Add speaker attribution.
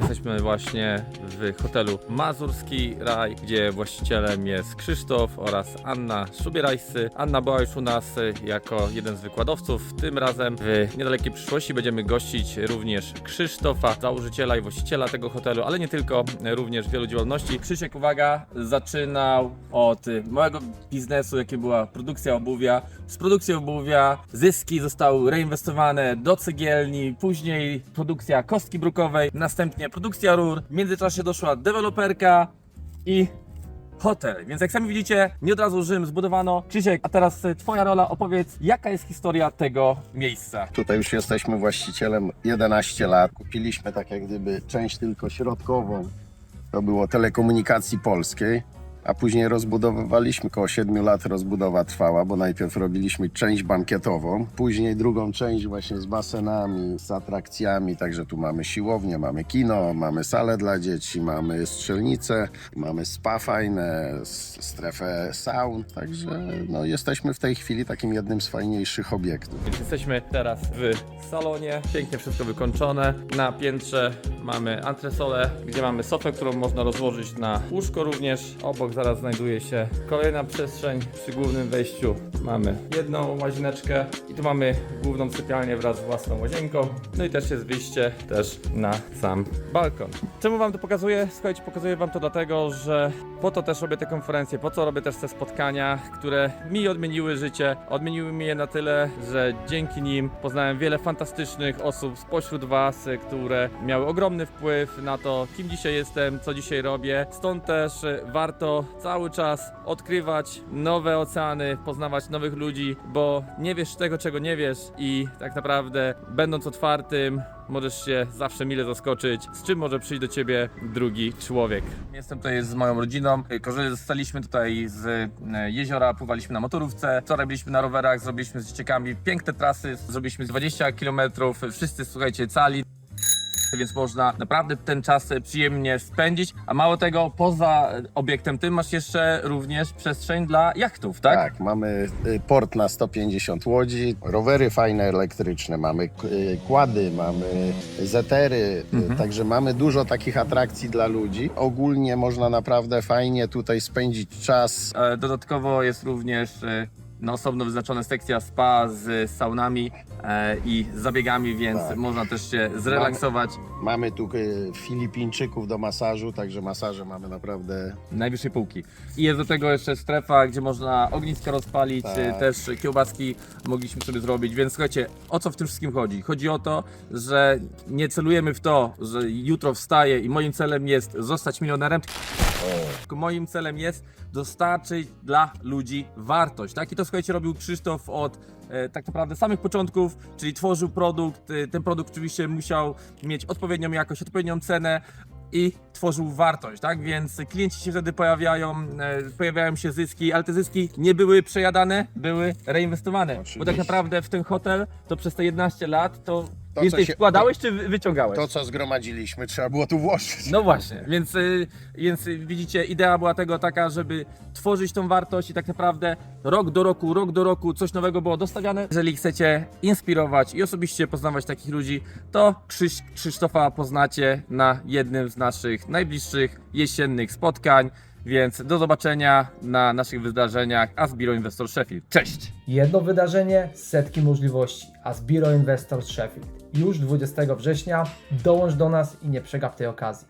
Speaker 1: Jesteśmy właśnie w hotelu Mazurski Raj, gdzie właścicielem jest Krzysztof oraz Anna Szubierajscy. Anna była już u nas jako jeden z wykładowców. Tym razem w niedalekiej przyszłości będziemy gościć również Krzysztofa, założyciela i właściciela tego hotelu, ale nie tylko, również wielu działalności. Krzysiek, uwaga, zaczynał od małego biznesu, jakim była produkcja obuwia. Z produkcji obuwia zyski zostały reinwestowane do cegielni, później produkcja kostki brukowej, następnie produkcja rur, w międzyczasie doszła deweloperka i hotel. Więc jak sami widzicie, nie od razu Rzym zbudowano. Krzysiek, a teraz twoja rola, opowiedz, jaka jest historia tego miejsca.
Speaker 2: Tutaj już jesteśmy właścicielem 11 lat. Kupiliśmy tak jak gdyby część tylko środkową. To było telekomunikacji polskiej. A później rozbudowywaliśmy, około 7 lat rozbudowa trwała, bo najpierw robiliśmy część bankietową, później drugą część właśnie z basenami, z atrakcjami, także tu mamy siłownię, mamy kino, mamy salę dla dzieci, mamy strzelnicę, mamy spa fajne, strefę saun, także no, jesteśmy w tej chwili takim jednym z fajniejszych obiektów.
Speaker 1: Jesteśmy teraz w salonie, pięknie wszystko wykończone. Na piętrze mamy antresolę, gdzie mamy sofę, którą można rozłożyć na łóżko również. Obok zaraz znajduje się kolejna przestrzeń. Przy głównym wejściu mamy jedną łazieneczkę i tu mamy główną sypialnię wraz z własną łazienką. No i też jest wyjście też na sam balkon. Czemu wam to pokazuję? Słuchajcie, pokazuję wam to dlatego, że po to też robię te konferencje, po co robię też te spotkania, które mi odmieniły życie. Odmieniły mi je na tyle, że dzięki nim poznałem wiele fantastycznych osób spośród Was, które miały ogromny wpływ na to, kim dzisiaj jestem, co dzisiaj robię. Stąd też y, cały czas odkrywać nowe oceany, poznawać nowych ludzi, bo nie wiesz tego, czego nie wiesz i tak naprawdę będąc otwartym, możesz się zawsze mile zaskoczyć, z czym może przyjść do ciebie drugi człowiek. Jestem tutaj z moją rodziną. Korzystaliśmy tutaj z e, jeziora, pływaliśmy na motorówce. Wczoraj byliśmy na rowerach, zrobiliśmy z dzieciakami piękne trasy, zrobiliśmy 20 km. Wszyscy, słuchajcie, cali. Więc można naprawdę ten czas e, przyjemnie spędzić. A mało tego, poza e, obiektem tym masz jeszcze również przestrzeń dla jachtów, tak?
Speaker 2: Tak, mamy y, port na 150 łodzi, rowery fajne elektryczne, mamy kłady, mamy zetery,
Speaker 1: Mhm.
Speaker 2: także mamy dużo takich atrakcji dla ludzi. Ogólnie można naprawdę fajnie tutaj spędzić czas.
Speaker 1: E, Dodatkowo jest również e, na osobno wyznaczona sekcja spa z saunami e, i zabiegami, więc
Speaker 2: Tak.
Speaker 1: można też się zrelaksować.
Speaker 2: Mamy tu y, Filipińczyków do masażu, także masaże mamy naprawdę
Speaker 1: najwyższej półki. I jest do tego jeszcze strefa, gdzie można ogniska rozpalić,
Speaker 2: Tak.
Speaker 1: y, też kiełbaski mogliśmy sobie zrobić, więc słuchajcie, o co w tym wszystkim chodzi? Chodzi o to, że nie celujemy w to, że jutro wstaję i moim celem jest zostać milionerem, tylko moim celem jest dostarczyć dla ludzi wartość, tak? I to słuchajcie robił Krzysztof od e, tak naprawdę samych początków, czyli tworzył produkt, e, ten produkt oczywiście musiał mieć odpowiednią jakość, odpowiednią cenę, i tworzył wartość, tak? Więc klienci się wtedy pojawiają, e, pojawiają się zyski, ale te zyski nie były przejadane, były reinwestowane. Bo tak naprawdę w ten hotel to przez te 11 lat to,
Speaker 2: To,
Speaker 1: więcej
Speaker 2: co się-
Speaker 1: wkładałeś czy wy- wyciągałeś?
Speaker 2: to, co zgromadziliśmy, trzeba było tu włożyć.
Speaker 1: No właśnie, więc, y, więc y, widzicie, idea była tego taka, żeby tworzyć tą wartość i tak naprawdę rok do roku, rok do roku coś nowego było dostawiane. Jeżeli chcecie inspirować i osobiście poznawać takich ludzi, to Krzyś, Krzysztofa poznacie na jednym z naszych najbliższych jesiennych spotkań. Więc do zobaczenia na naszych wydarzeniach Asbiro Investor Sheffield. Cześć!
Speaker 3: Jedno wydarzenie, setki możliwości. Asbiro Investors Sheffield. Już 20 września dołącz do nas i nie przegap tej okazji.